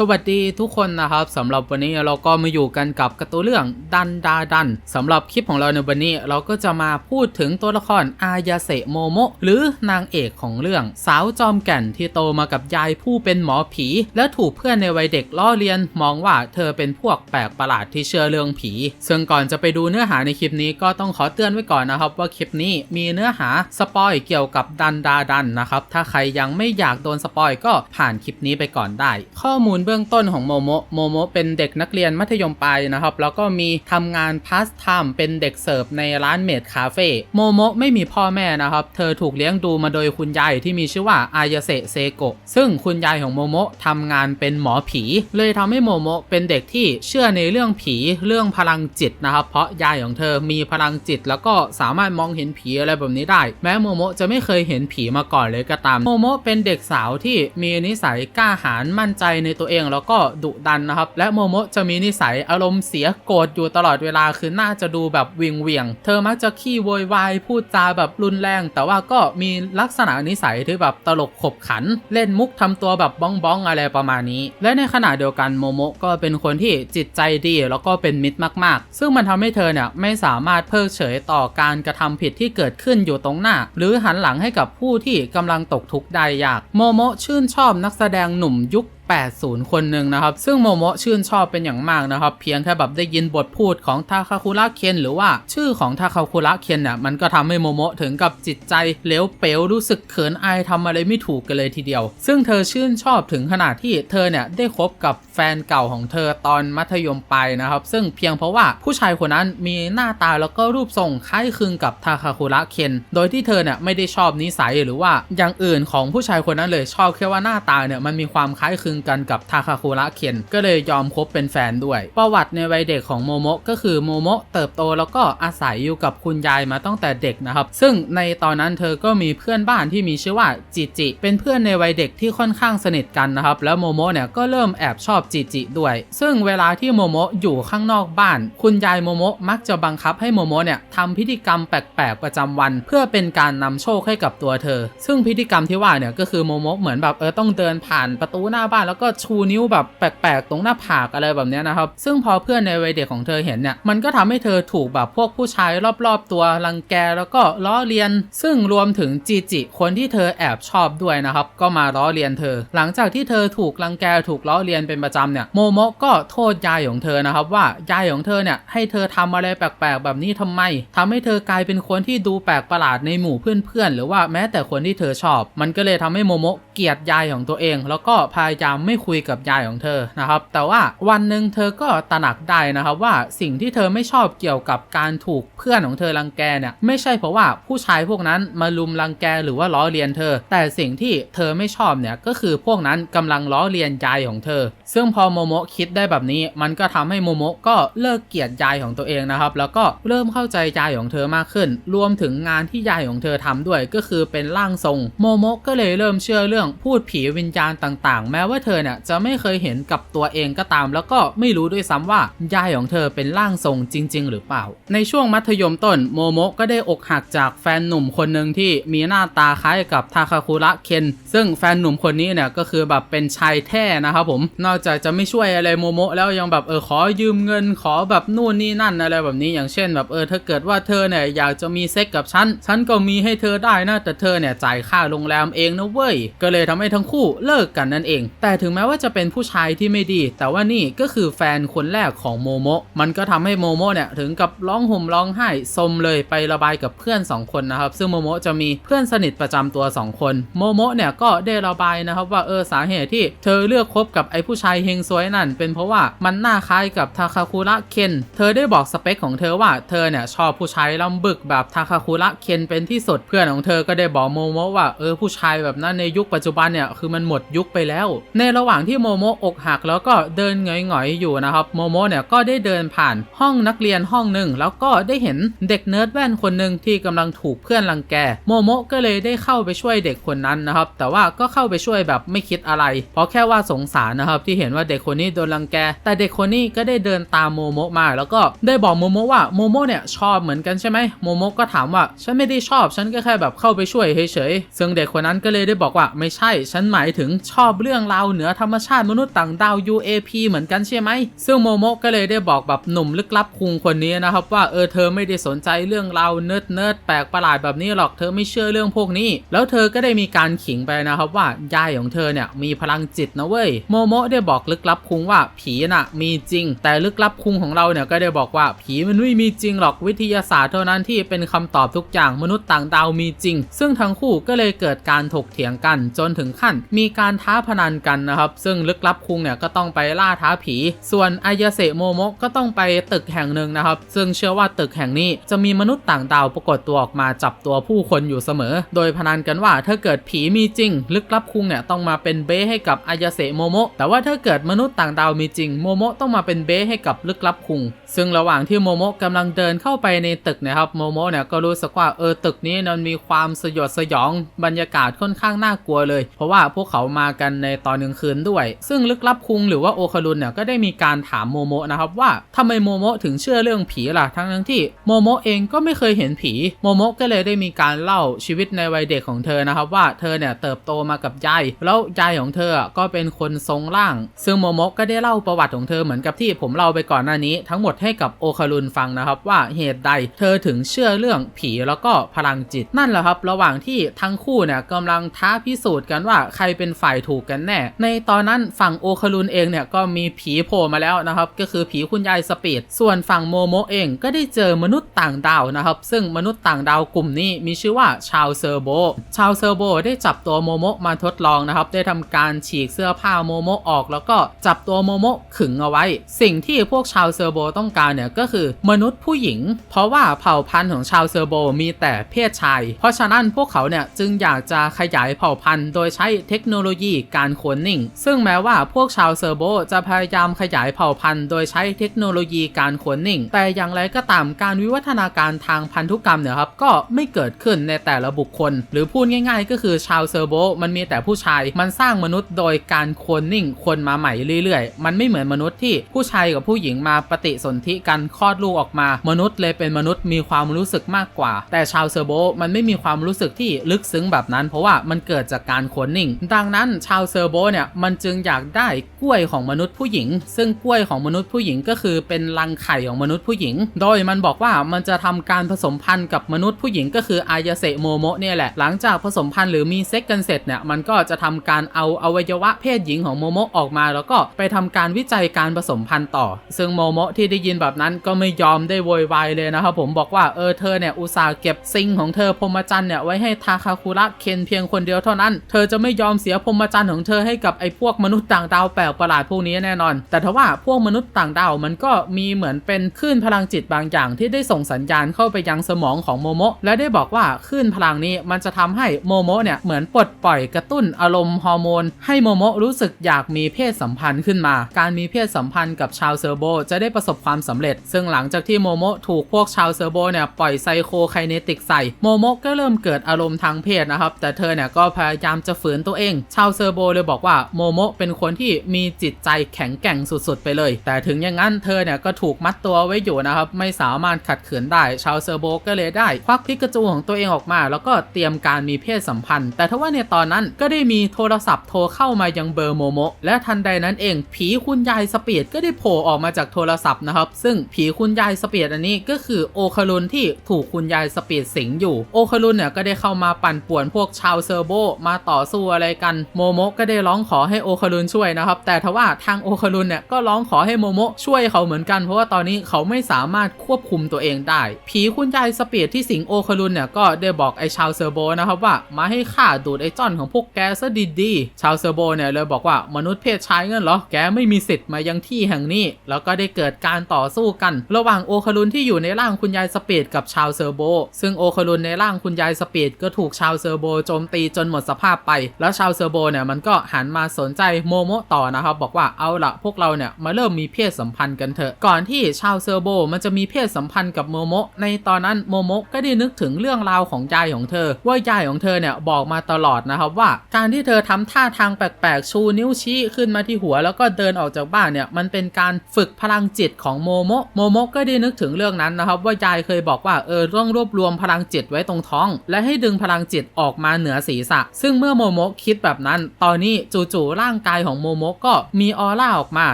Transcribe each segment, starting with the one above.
สวัสดีทุกคนนะครับสำหรับวันนี้เราก็มาอยู่กันกับการ์ตูนเรื่องดันดาดันสำหรับคลิปของเราในวันนี้เราก็จะมาพูดถึงตัวละครอายาเสะโมโมะหรือนางเอกของเรื่องสาวจอมแก่นที่โตมากับยายผู้เป็นหมอผี และถูกเพื่อนในวัยเด็กล้อเลียนมองว่าเธอเป็นพวกแปลกประหลาดที่เชื่อเรื่องผี ซึ่งก่อนจะไปดูเนื้อหาในคลิปนี้ก็ต้องขอเตือนไว้ก่อนนะครับว่าคลิปนี้มีเนื้อหาสปอยเกี่ยวกับดันดาดันนะครับถ้าใครยังไม่อยากโดนสปอยก็ผ่านคลิปนี้ไปก่อนได้ ข้อมูลเบื้องต้นของโมโมะโมโมะเป็นเด็กนักเรียนมัธยมปลายนะครับ แล้วก็มีทำงานพาสไทม์เป็นเด็กเสิร์ฟในร้านเมดคาเฟ่โมโมะไม่มีพ่อแม่นะครับ เธอถูกเลี้ยงดูมาโดยคุณยายที่มีชื่อว่าอายาเซเซโกะซึ่งคุณยายของโมโมะทำงานเป็นหมอผี เลยทำให้โมโมะเป็นเด็กที่เชื่อในเรื่องผีเรื่องพลังจิตนะครับ เพราะยายของเธอมีพลังจิต แล้วก็สามารถมองเห็นผีอะไรแบบนี้ได้ แม้โมโมะจะไม่เคยเห็นผีมาก่อนเลยก็ตามโมโมะเป็นเด็กสาวที่มีนิสัยกล้าหาญมั่นใจในตัวเองแล้วก็ดุดันนะครับ และโมโมะจะมีนิสัยอารมณ์เสียโกรธอยู่ตลอดเวลาคือน่าจะดูแบบวิงเวียง เธอมักจะขี้โวยวายพูดจาแบบรุนแรง แต่ว่าก็มีลักษณะนิสัยที่แบบตลกขบขัน เล่นมุกทำตัวแบบบ้องบ้องๆอะไรประมาณนี้ และในขณะเดียวกันโมโมะก็เป็นคนที่จิตใจดีแล้วก็เป็นมิตรมาก ๆ ซึ่งมันทำให้เธอเนี่ยไม่สามารถเพิกเฉยต่อการกระทำผิดที่เกิดขึ้นอยู่ตรงหน้า หรือหันหลังให้กับผู้ที่กำลังตกทุกข์ได้ยาก โมโมะชื่นชอบนักแสดงหนุ่มยุค 80 คนหนึ่งนะครับ ซึ่งโมโมะชื่นชอบเป็นอย่างมากนะครับ เพียงแค่แบบได้ยินบทพูดของทาคาคุระเคนหรือว่าชื่อของทาคาคุระเคนเนี่ยมันก็ทำให้โมโมะถึงกับจิตใจเลวเป๋วรู้สึกเขินอายทำอะไรไม่ถูกกันเลยทีเดียว ซึ่งเธอชื่นชอบถึงขนาดที่เธอเนี่ยได้คบกับแฟนเก่าของเธอตอนมัธยมปลายนะครับ ซึ่งเพียงเพราะว่าผู้ชายคนนั้นมีหน้าตาแล้วก็รูปทรงคล้ายคลึงกับทาคาคุระเคน โดยที่เธอเนี่ยไม่ได้ชอบนิสัยหรือว่าอย่างอื่นของผู้ชายคนนั้นเลยชอบแค่ว่าหน้าตาเนี่ยมันมีความคล้ายคลึงกันกับทาคาคุระเคนก็เลยยอมคบเป็นแฟนด้วย ประวัติในวัยเด็กของโมโมะก็คือโมโมะเติบโตแล้วก็อาศัยอยู่กับคุณยายมาตั้งแต่เด็กนะครับ ซึ่งในตอนนั้นเธอก็มีเพื่อนบ้านที่มีชื่อว่าจิจิ เป็นเพื่อนในวัยเด็กที่ค่อนข้างสนิทกันนะครับ แล้วโมโมะเนี่ยก็เริ่มแอบชอบจิจิด้วย ซึ่งเวลาที่โมโมะอยู่ข้างนอกบ้าน คุณยายโมโมะมักจะบังคับให้โมโมะเนี่ยทำพิธีกรรมแปลกๆประจำวัน เพื่อเป็นการนำโชคให้กับตัวเธอ ซึ่งพิธีกรรมที่ว่าเนี่ยก็คือโมโมะเหมือนแบบเออต้องเดินผ่านประตูหน้าบ้านแล้วก็ชูนิ้วแบบแปลกๆ ตรงหน้าผากอะไรแบบนี้นะครับ ซึ่งพอเพื่อนในวัยเด็กของเธอเห็นเนี่ย มันก็ทำให้เธอถูกแบบพวกผู้ชายรอบๆ ตัวรังแกแล้วก็ล้อเลียน ซึ่งรวมถึงจีจิคนที่เธอแอบชอบด้วยนะครับ ก็มาล้อเลียนเธอ หลังจากที่เธอถูกรังแกถูกล้อเลียนเป็นประจำเนี่ย โมโมะก็โทษยายของเธอนะครับว่ายายของเธอเนี่ยให้เธอทำอะไรแปลกๆ แบบนี้ทำไมทำให้เธอกลายเป็นคนที่ดูแปลกประหลาดในหมู่เพื่อนๆหรือว่าแม้แต่คนที่เธอชอบ มันก็เลยทำให้โมโมะเกลียดยายของตัวเอง แล้วก็พยายามไม่คุยกับยายของเธอนะครับ แต่ว่าวันหนึ่งเธอก็ตระหนักได้นะครับว่าสิ่งที่เธอไม่ชอบเกี่ยวกับการถูกเพื่อนของเธอรังแกเนี่ยไม่ใช่เพราะว่าผู้ชายพวกนั้นมาลุมรังแกหรือว่าล้อเลียนเธอ แต่สิ่งที่เธอไม่ชอบเนี่ยก็คือพวกนั้นกำลังล้อเลียนยายของเธอ ซึ่งพอโมโมะคิดได้แบบนี้ มันก็ทำให้โมโมะก็เลิกเกลียดยายของตัวเองนะครับ แล้วก็เริ่มเข้าใจยายของเธอมากขึ้น รวมถึงงานที่ยายของเธอทำด้วยก็คือเป็นร่างทรง โมโมะก็เลยเริ่มเชื่อเรื่องพูดผีวิญญาณต่าง ๆ แม้ว่าเธอเนี่ยจะไม่เคยเห็นกับตัวเองก็ตาม แล้วก็ไม่รู้ด้วยซ้ำว่ายายของเธอเป็นร่างทรงจริง ๆ หรือเปล่า ในช่วงมัธยมต้นโมโมะก็ได้อกหักจากแฟนหนุ่มคนหนึ่งที่มีหน้าตาคล้ายกับทาคาคุระเคน ซึ่งแฟนหนุ่มคนนี้เนี่ยก็คือแบบเป็นชายแท้นะครับผม นอกจากจะไม่ช่วยอะไรโมโมะแล้วยังแบบเออขอยืมเงินขอแบบนู่นนี่นั่นอะไรแบบนี้อย่างเช่น แบบเออถ้าเกิดว่าเธอเนี่ยอยากจะมีเซ็กกับฉันฉันก็มีให้เธอได้นะแต่เธอเนี่ยจ่ายค่าโรงแรมเองนะเว้ยก็เลยทำให้ทั้งคู่เลิกกันนั่นเอง แต่แต่ถึงแม้ว่าจะเป็นผู้ชายที่ไม่ดี แต่ว่านี่ก็คือแฟนคนแรกของโมโมะมันก็ทำให้โมโมะเนี่ยถึงกับร้องห่มร้องไห้ซมเลยไประบายกับเพื่อน 2 คนนะครับ ซึ่งโมโมะจะมีเพื่อนสนิทประจำตัว 2 คน โมโมะเนี่ยก็ได้ระบายนะครับว่าเออสาเหตุที่เธอเลือกคบกับไอ้ผู้ชายเฮงซวยนั่น เป็นเพราะว่ามันหน้าคล้ายกับทาคาคุระเคนเธอได้บอกสเปคของเธอว่าเธอเนี่ยชอบผู้ชายลำบึกแบบทาคาคุระเคนเป็นที่สุดเพื่อนของเธอก็ได้บอกโมโมะว่าเออผู้ชายแบบนั้นในยุคปัจจุบันเนี่ยคือมันหมดยุคไปแล้วในระหว่างที่โมโมอกหักแล้วก็เดินหงอยๆอยู่นะครับโมโมเนี่ยก็ได้เดินผ่านห้องนักเรียนห้องหนึ่งแล้วก็ได้เห็นเด็กเนิร์ดแว่นคนหนึ่งที่กำลังถูกเพื่อนรังแกโมโมก็เลยได้เข้าไปช่วยเด็กคนนั้นนะครับ แต่ว่าก็เข้าไปช่วยแบบไม่คิดอะไร เพราะแค่ว่าสงสารนะครับที่เห็นว่าเด็กคนนี้โดนรังแก แต่เด็กคนนี้ก็ได้เดินตามโมโมมา แล้วก็ได้บอกโมโมว่าโมโมเนี่ยชอบเหมือนกันใช่ไหมโมโมก็ถามว่าฉันไม่ได้ชอบ ฉันก็แค่แบบเข้าไปช่วยเฉยๆซึ่งเด็กคนนั้นก็เลยได้บอกว่าไม่ใช่ ฉันหมายถึงชอบเรื่องราวเหนือธรรมชาติมนุษย์ต่างดาว UAP เหมือนกันใช่ไหม ซึ่งโมโมก็เลยได้บอกแบบหนุ่มลึกลับคุงคนนี้นะครับว่าเออเธอไม่ได้สนใจเรื่องราวเนิร์ดเนิร์ดแปลกประหลาดแบบนี้หรอกเธอไม่เชื่อเรื่องพวกนี้ แล้วเธอก็ได้มีการขิงไปนะครับว่ายายของเธอเนี่ยมีพลังจิตนะเว้ยโมโมได้บอกลึกลับคุงว่าผีน่ะมีจริง แต่ลึกลับคุงของเราเนี่ยก็ได้บอกว่าผีมันไม่มีจริงหรอกวิทยาศาสตร์เท่านั้นที่เป็นคำตอบทุกอย่างมนุษย์ต่างดาวมีจริง ซึ่งทั้งคู่ก็เลยเกิดการถกเถียงกันจนถึงขั้น มีการท้าพนันกันนะครับ ซึ่งลึกลับคุงเนี่ยก็ต้องไปล่าท้าผี ส่วนอายาเสะโมโมะก็ต้องไปตึกแห่งหนึ่งนะครับ ซึ่งเชื่อว่าตึกแห่งนี้จะมีมนุษย์ต่างดาวปรากฏตัวออกมาจับตัวผู้คนอยู่เสมอ โดยพนันกันว่าถ้าเกิดผีมีจริง ลึกลับคุงเนี่ยต้องมาเป็นเบ้ให้กับอายาเสะโมโมะแต่ว่าถ้าเกิดมนุษย์ต่างดาวมีจริงโมโมะต้องมาเป็นเบ้ให้กับลึกลับคุง ซึ่งระหว่างที่โมโมะกำลังเดินเข้าไปในตึกนะครับโมโมะเนี่ยก็รู้สึกว่าเออตึกนี้มันมีความสยดสยองบรรยากาศค่อนข้างน่ากลัวเลย เพราะว่าพวกเขามากันในตอนกลางคืนด้วย ซึ่งลึกลับคุงหรือว่าโอคารุนเนี่ยก็ได้มีการถามโมโมะนะครับว่าทำไมโมโมะถึงเชื่อเรื่องผีล่ะทั้งทั้งที่โมโมะเองก็ไม่เคยเห็นผีโมโมะก็เลยได้มีการเล่าชีวิตในวัยเด็กของเธอนะครับว่าเธอเนี่ยเติบโตมากับยายแล้วยายของเธอก็เป็นคนทรงร่าง ซึ่งโมโมะก็ได้เล่าประวัติของเธอเหมือนกับที่ผมเล่าไปก่อนหน้านี้ ทั้งหมดให้กับโอคารุนฟังนะครับว่าเหตุใดเธอถึงเชื่อเรื่องผีแล้วก็พลังจิตนั่นแหละครับ ระหว่างที่ทั้งคู่เนี่ยกำลังท้าพิสูจน์กันว่าใครเป็นฝ่ายถูกกันแน่ในตอนนั้นฝั่งโอคารุนเองเนี่ยก็มีผีโผล่มาแล้วนะครับ ก็คือผีคุณยายสปีด ส่วนฝั่งโมโมเองก็ได้เจอมนุษย์ต่างดาวนะครับ ซึ่งมนุษย์ต่างดาวกลุ่มนี้มีชื่อว่าชาวเซอร์โบ ชาวเซอร์โบได้จับตัวโมโมมาทดลองนะครับ ได้ทำการฉีกเสื้อผ้าโมโมออก แล้วก็จับตัวโมโมขึงเอาไว้ สิ่งที่พวกชาวเซอร์โบต้องการเนี่ยก็คือมนุษย์ผู้หญิง เพราะว่าเผ่าพันธุ์ของชาวเซอร์โบมีแต่เพศชาย เพราะฉะนั้นพวกเขาเนี่ยจึงอยากจะขยายเผ่าพันธุ์ โดยใช้เทคโนโลยีการโคลนนิ่งซึ่งแม้ว่าพวกชาวเซอร์โบจะพยายามขยายเผ่าพันธุ์โดยใช้เทคโนโลยีการโคลนนิ่ง แต่อย่างไรก็ตามการวิวัฒนาการทางพันธุกรรมเนี่ยครับก็ไม่เกิดขึ้นในแต่ละบุคคล หรือพูดง่าย ๆ ก็คือชาวเซอร์โบมันมีแต่ผู้ชายมันสร้างมนุษย์โดยการโคลนนิ่งคนมาใหม่เรื่อยๆ มันไม่เหมือนมนุษย์ที่ผู้ชายกับผู้หญิงมาปฏิสนธิกันคลอดลูกออกมา มนุษย์เลยเป็นมนุษย์มีความรู้สึกมากกว่า แต่ชาวเซอร์โบมันไม่มีความรู้สึกที่ลึกซึ้งแบบนั้น เพราะว่ามันเกิดจากการโคลนนิ่ง ดังนั้นชาวเซอร์โบเนี่ยเนี่ยมันจึงอยากได้กล้วยของมนุษย์ผู้หญิง ซึ่งกล้วยของมนุษย์ผู้หญิงก็คือเป็นรังไข่ของมนุษย์ผู้หญิง โดยมันบอกว่ามันจะทำการผสมพันธุ์กับมนุษย์ผู้หญิงก็คืออายาเสะโมโมะเนี่ยแหละหลังจากผสมพันธุ์หรือมีเซ็กกันเสร็จเนี่ยมันก็จะทำการเอาอวัยวะเพศหญิงของโมโมะออกมา แล้วก็ไปทำการวิจัยการผสมพันธุ์ต่อ ซึ่งโมโมะที่ได้ยินแบบนั้นก็ไม่ยอมได้โวยวายเลยนะครับผมบอกว่าเออเธอเนี่ยอุตส่าห์เก็บซิงของเธอพรหมจันทร์เนี่ยไว้ให้ทาคาคุระเคนเพียงคนเดียวเท่านั้น เธอจะไม่ยอมเสียพรมจันของเธอให้กับไอ้พวกมนุษย์ต่างดาวแปลกประหลาดพวกนี้แน่นอน แต่ทว่าพวกมนุษย์ต่างดาวมันก็มีเหมือนเป็นคลื่นพลังจิตบางอย่างที่ได้ส่งสัญญาณเข้าไปยังสมองของโมโมะและได้บอกว่าคลื่นพลังนี้มันจะทำให้โมโมะเนี่ยเหมือนปลดปล่อยกระตุ้นอารมณ์ฮอร์โมนให้โมโมะรู้สึกอยากมีเพศสัมพันธ์ขึ้นมา การมีเพศสัมพันธ์กับชาวเซอร์โบจะได้ประสบความสำเร็จ ซึ่งหลังจากที่โมโมะถูกพวกชาวเซอร์โบเนี่ยปล่อยไซโคไคเนติกใส่โมโมะก็เริ่มเกิดอารมณ์ทางเพศนะครับแต่เธอเนี่ยก็พยายามจะฝืนตัวเอง ชาวเซอร์โบเลยบอกว่าโมโมะเป็นคนที่มีจิตใจแข็งแกร่งสุดๆไปเลย แต่ถึงอย่างนั้นเธอเนี่ยก็ถูกมัดตัวไว้อยู่นะครับไม่สามารถขัดขืนได้ ชาวเซอร์โบก็เลยได้ ควักพิกาจูของตัวเองออกมา แล้วก็เตรียมการมีเพศสัมพันธ์ แต่ทว่าในตอนนั้นก็ได้มีโทรศัพท์โทรเข้ามายังเบอร์โมโมะและทันใดนั้นเอง ผีคุณยายสเปียดก็ได้โผล่ออกมาจากโทรศัพท์นะครับซึ่งผีคุณยายสเปียดอันนี้ก็คือโอคารุนที่ถูกคุณยายสเปียดสิงอยู่โอคารุนเนี่ยก็ได้เข้ามาปั่นป่วนพวกชาวเซอร์โบมาต่อสู้อะไรกันโมโมะก็ได้ร้องขอให้โอคารุนช่วยนะครับ แต่ทว่าทางโอคารุนเนี่ยก็ร้องขอให้โมโมะช่วยเขาเหมือนกัน เพราะว่าตอนนี้เขาไม่สามารถควบคุมตัวเองได้ ผีคุณยายสเปียดที่สิงโอคารุนเนี่ยก็ได้บอกไอ้ชาวเซอร์โบนะครับว่ามาให้ข้าดูดไอ้จอนของพวกแกซะดีๆชาวเซอร์โบเนี่ยเลยบอกว่ามนุษย์เพศชายเงี้ยเหรอแกไม่มีสิทธิ์มายังที่แห่งนี้ แล้วก็ได้เกิดการต่อสู้กัน ระหว่างโอคารุนที่อยู่ในร่างคุณยายสเปียดกับชาวเซอร์โบ ซึ่งโอคารุนในร่างคุณยายสเปียดก็ถูกชาวเซอร์โบโจมตีจนหมดสภาพไป แล้วชาวเซอร์โบเนี่ยมันก็หันมาสนใจโมโมะต่อนะครับ บอกว่าเอาละพวกเราเนี่ยมาเริ่มมีเพศสัมพันธ์กันเถอะ ก่อนที่ชาวเซอร์โบมันจะมีเพศสัมพันธ์กับโมโมะในตอนนั้นโมโมะก็ได้นึกถึงเรื่องราวของยายของเธอ ว่ายายของเธอเนี่ยบอกมาตลอดนะครับว่า การที่เธอทำท่าทางแปลกๆชูนิ้วชี้ขึ้นมาที่หัว แล้วก็เดินออกจากบ้านเนี่ยมันเป็นการฝึกพลังจิตของโมโมะโมโมะก็ได้นึกถึงเรื่องนั้นนะครับ ว่ายายเคยบอกว่าเออต้องรวบรวมพลังจิตไว้ตรงท้อง และให้ดึงพลังจิตออกมาเหนือศีรษะ ซึ่งเมื่อโมโมะคิดแบบนั้น ตอนนี้จๆร่างกายของโมโมะก็มีออร่าออกมา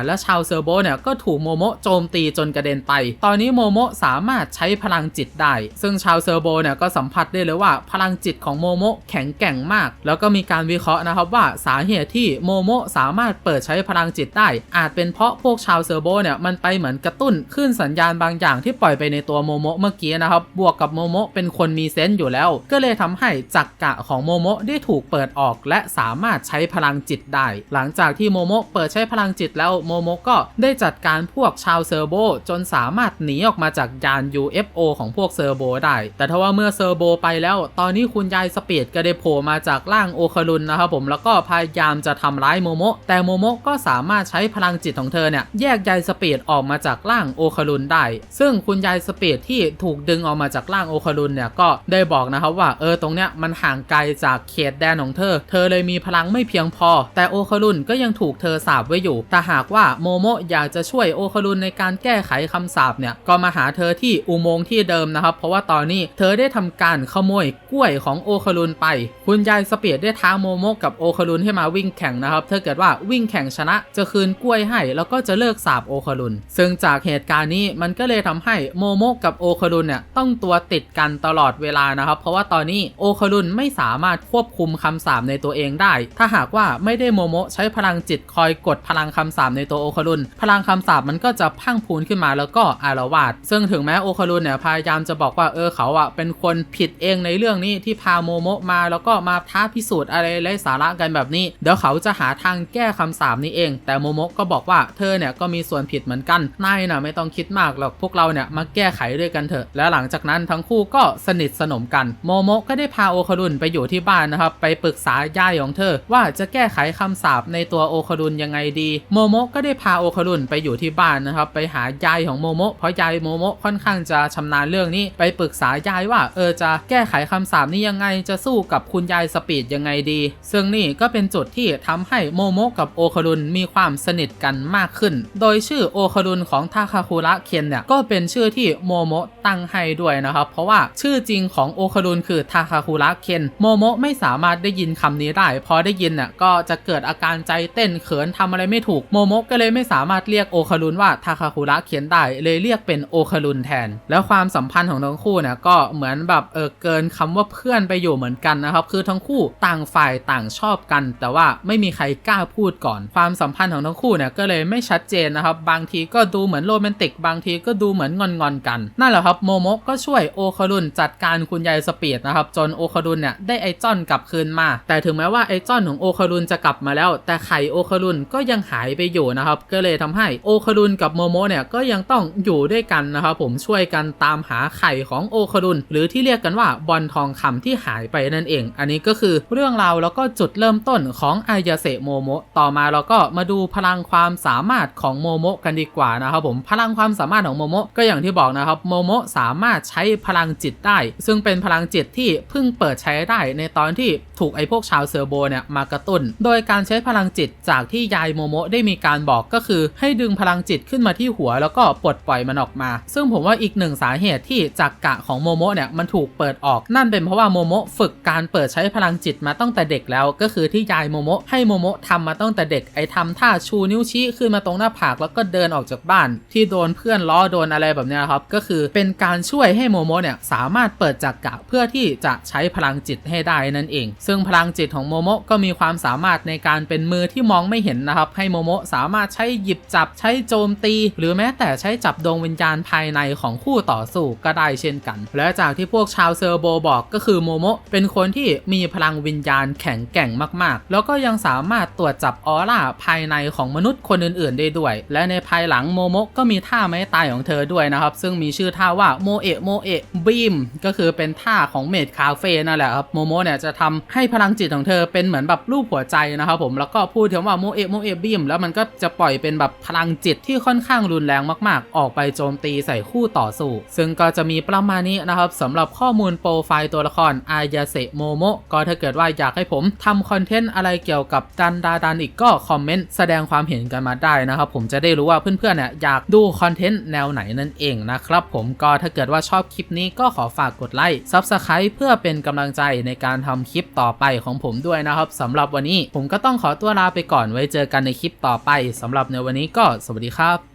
และชาวเซอร์โบเนี่ยก็ถูกโมโมะโจมตีจนกระเด็นไป ตอนนี้โมโมะสามารถใช้พลังจิตได้ ซึ่งชาวเซอร์โบเนี่ยก็สัมผัสได้เลยว่าพลังจิตของโมโมะแข็งแกร่งมาก แล้วก็มีการวิเคราะห์นะครับว่าสาเหตุที่โมโมะสามารถเปิดใช้พลังจิตได้ อาจเป็นเพราะพวกชาวเซอร์โบเนี่ยมันไปเหมือนกระตุ้นขึ้นสัญญาณบางอย่างที่ปล่อยไปในตัวโมโมะเมื่อกี้นะครับบวกกับโมโมะเป็นคนมีเซนส์อยู่แล้ว ก็เลยทำให้จักกะของโมโมะได้ถูกเปิดออก และสามารถใช้พลังจิตได้ หลังจากที่โมโมะเปิดใช้พลังจิตแล้วโมโมะก็ได้จัดการพวกชาวเซอร์โบจนสามารถหนีออกมาจากยาน UFO ของพวกเซอร์โบได้ แต่ทว่าเมื่อเซอร์โบไปแล้ว ตอนนี้คุณยายสปีดก็ได้โผล่มาจากร่างโอคารุนนะครับผมแล้วก็พยายามจะทำร้ายโมโมะแต่โมโมะก็สามารถใช้พลังจิตของเธอเนี่ยแยกยายสปีดออกมาจากร่างโอคารุนได้ ซึ่งคุณยายสปีดที่ถูกดึงออกมาจากร่างโอคารุนเนี่ยก็ได้บอกนะครับว่าเออตรงเนี้ยมันห่างไกลจากเขตแดนของเธอ เธอเลยมีพลังไม่เพียงพอแต่โอคารุนก็ยังถูกเธอสาบไว้อยู่ แต่หากว่าโมโมะอยากจะช่วยโอคารุนในการแก้ไขคำสาปเนี่ย ก็มาหาเธอที่อุโมงค์ที่เดิมนะครับ เพราะว่าตอนนี้เธอได้ทำการขโมยกล้วยของโอคารุนไป คุณยายสเปียดได้ท้าโมโมะกับโอคารุนให้มาวิ่งแข่งนะครับ ถ้าเกิดว่าวิ่งแข่งชนะจะคืนกล้วยให้ แล้วก็จะเลิกสาบโอคารุน ซึ่งจากเหตุการณ์นี้มันก็เลยทำให้โมโมะกับโอคารุนเนี่ยต้องตัวติดกันตลอดเวลานะครับ เพราะว่าตอนนี้โอคารุนไม่สามารถควบคุมคำสาปในตัวเองได้ ถ้าหากว่าไม่ได้โมโมะใช้พลังจิตคอยกดพลังคำสาปในตัวโอคารุน พลังคำสาปมันก็จะพังพูนขึ้นมาแล้วก็อารวาสซึ่งถึงแม้โอคารุนเนี่ยพยายามจะบอกว่าเออเขาอะเป็นคนผิดเองในเรื่องนี้ที่พาโมโมะมาแล้วก็มาท้าพิสูจน์อะไรไร้สาระกันแบบนี้ เดี๋ยวเขาจะหาทางแก้คำสาปนี้เอง แต่โมโมะก็บอกว่าเธอเนี่ยก็มีส่วนผิดเหมือนกันนายน่ะไม่ต้องคิดมากหรอกพวกเราเนี่ยมาแก้ไขด้วยกันเถอะ และหลังจากนั้นทั้งคู่ก็สนิทสนมกันโมโมะก็ได้พาโอคารุนไปอยู่ที่บ้านนะครับไปปรึกษายายของเธอว่าจะแก้ไขไขคำสาปในตัวโอคารุนยังไงดี โมโมะก็ได้พาโอคารุนไปอยู่ที่บ้านนะครับ ไปหายายของโมโมะเพราะยายโมโมะค่อนข้างจะชำนาญเรื่องนี้ ไปปรึกษายายว่าเออจะแก้ไขคำสาปนี้ยังไงจะสู้กับคุณยายสปีดยังไงดี ซึ่งนี่ก็เป็นจุดที่ทำให้โมโมะกับโอคารุนมีความสนิทกันมากขึ้น โดยชื่อโอคารุนของทาคาคุระเคนเนี่ยก็เป็นชื่อที่โมโมะตั้งให้ด้วยนะครับ เพราะว่าชื่อจริงของโอคารุนคือทาคาคุระเคนโมโมะไม่สามารถได้ยินคำนี้ได้พอได้ยินเนี่ยก็จะเกิดอาการใจเต้นเขินทำอะไรไม่ถูกโมโมะก็เลยไม่สามารถเรียกโอคารุนว่าทาคาคุระเคนได้เลยเรียกเป็นโอคารุนแทน แล้วความสัมพันธ์ของทั้งคู่เนี่ยก็เหมือนแบบเออเกินคำว่าเพื่อนไปอยู่เหมือนกันนะครับคือทั้งคู่ต่างฝ่ายต่างชอบกัน แต่ว่าไม่มีใครกล้าพูดก่อน ความสัมพันธ์ของทั้งคู่เนี่ยก็เลยไม่ชัดเจนนะครับบางทีก็ดูเหมือนโรแมนติก บางทีก็ดูเหมือนงอนๆกันนั่นแหละครับโมโมะก็ช่วยโอคารุนจัดการคุณยายสปีดนะครับจนโอคารุนเนี่ยได้ไอจอนกลับคืนมา แต่ถึงแม้ว่าไอจอนของโอคารุนจะกลับมาแล้ว แต่ไข่โอคารุนก็ยังหายไปอยู่นะครับ ก็เลยทำให้โอคารุนกับโมโมเนี่ยก็ยังต้องอยู่ด้วยกันนะครับผมช่วยกันตามหาไข่ของโอคารุนหรือที่เรียกกันว่าบอลทองคำที่หายไปนั่นเอง อันนี้ก็คือเรื่องราวแล้วก็จุดเริ่มต้นของอายาเซโมโมต่อมาเราก็มาดูพลังความสามารถของโมโมกันดีกว่านะครับผมพลังความสามารถของโมโมก็อย่างที่บอกนะครับโมโมสามารถใช้พลังจิตได้ ซึ่งเป็นพลังจิตที่เพิ่งเปิดใช้ได้ในตอนที่ถูกไอ้พวกชาวเซอร์โบเนี่ยมากระตุ้นโดยการใช้พลังจิตจากที่ยายโมโมะได้มีการบอกก็คือ ให้ดึงพลังจิตขึ้นมาที่หัวแล้วก็ปลดปล่อยมันออกมา ซึ่งผมว่าอีกหนึ่งสาเหตุที่จักกะของโมโมะเนี่ยมันถูกเปิดออกนั่นเป็นเพราะว่าโมโมะฝึกการเปิดใช้พลังจิตมาตั้งแต่เด็กแล้ว ก็คือที่ยายโมโมะให้โมโมะทำมาตั้งแต่เด็กไอ้ทำท่าชูนิ้วชี้ขึ้นมาตรงหน้าผากแล้วก็เดินออกจากบ้าน ที่โดนเพื่อนล้อโดนอะไรแบบนี้ครับก็คือเป็นการช่วยให้โมโมะเนี่ยสามารถเปิดจักกะเพื่อที่จะใช้พลังจิตให้ได้นั่นเอง ซึ่งพลังจิตของโมโมะก็มีความสามารถในการเป็นมือที่มองไม่เห็นนะครับ ให้โมโมะสามารถใช้หยิบจับใช้โจมตี หรือแม้แต่ใช้จับดวงวิญญาณภายในของคู่ต่อสู้ก็ได้เช่นกัน และจากที่พวกชาวเซอร์โบบอกก็คือโมโมะเป็นคนที่มีพลังวิญญาณแข็งแกร่งมากๆ แล้วก็ยังสามารถตรวจจับออร่าภายในของมนุษย์คนอื่นๆ ได้ด้วย และในภายหลังโมโมะก็มีท่าไม้ตายของเธอด้วยนะครับ ซึ่งมีชื่อท่าว่าโมเอะโมเอะบีมก็คือเป็นท่าของเมดคาเฟ่นั่นแหละครับโมโมะเนี่ยจะทำให้พลังจิตของเธอเป็นเหมือนแบบรูปหัวใจนะครับผมแล้วก็พูดถึงว่าโมเอะโมเอะบีมแล้วมันก็จะปล่อยเป็นแบบพลังจิตที่ค่อนข้างรุนแรงมากๆ ออกไปโจมตีใส่คู่ต่อสู้ ซึ่งก็จะมีประมาณนี้นะครับสำหรับข้อมูลโปรไฟล์ตัวละครอายาเซโมโมก็ถ้าเกิดว่าอยากให้ผมทำคอนเทนต์อะไรเกี่ยวกับดันดาดันอีกก็คอมเมนต์แสดงความเห็นกันมาได้นะครับผมจะได้รู้ว่าเพื่อนๆเนี่ยอยากดูคอนเทนต์แนวไหนนั่นเองนะครับผมก็ถ้าเกิดว่าชอบคลิปนี้ก็ขอฝากกดไลค์ซับสไคร b ์เพื่อเป็นกำลังใจในการทำคลิปต่อไปของผมด้วยนะครับสำหรับวันนี้ผมก็ต้องขอตัวลาไปก่อนไว้เจอกันในคลิปต่อไปสำหรับในวันนี้ก็สวัสดีครับ